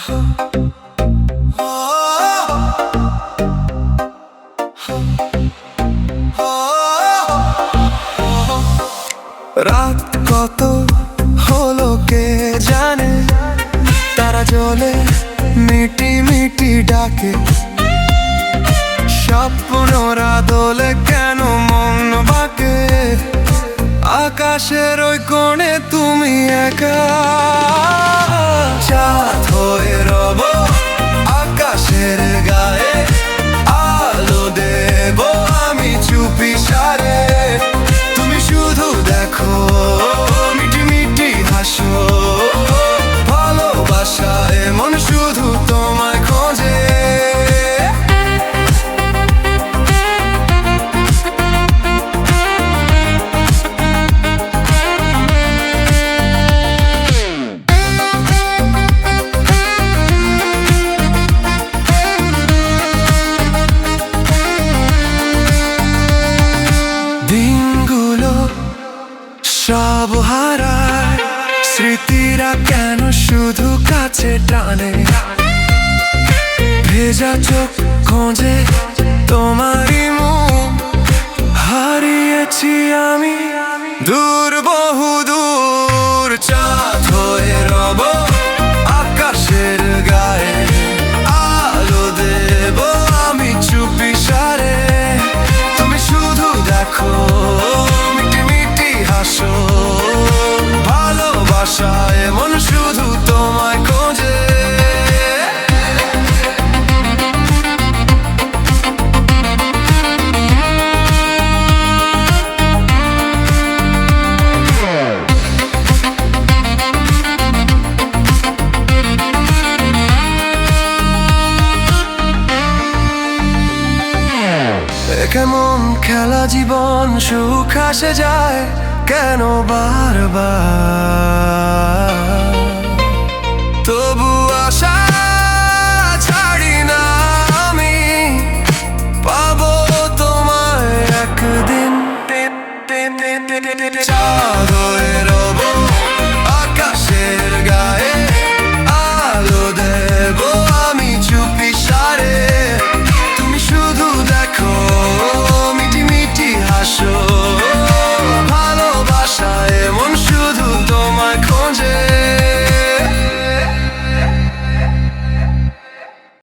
রাত কত হলো কে জানে? তারা জলে মিটি মিটি ডাকে। স্বপ্নরা দোলে কেন মন বাকে? আকাশের ওই কোণে তুমি একা। সব হারায়। স্মৃতিরা কেন শুধু কাছে টানে? ভেজা চোখ খোঁজে তোমারই মুখ। হারিয়েছি আমি দূর কেমন খেলা জীবন সুখ আসে যায় কেন বারবার? তবু আশা ছাড়ি না আমি, পাবো তোমায় একদিন। চাঁদ রব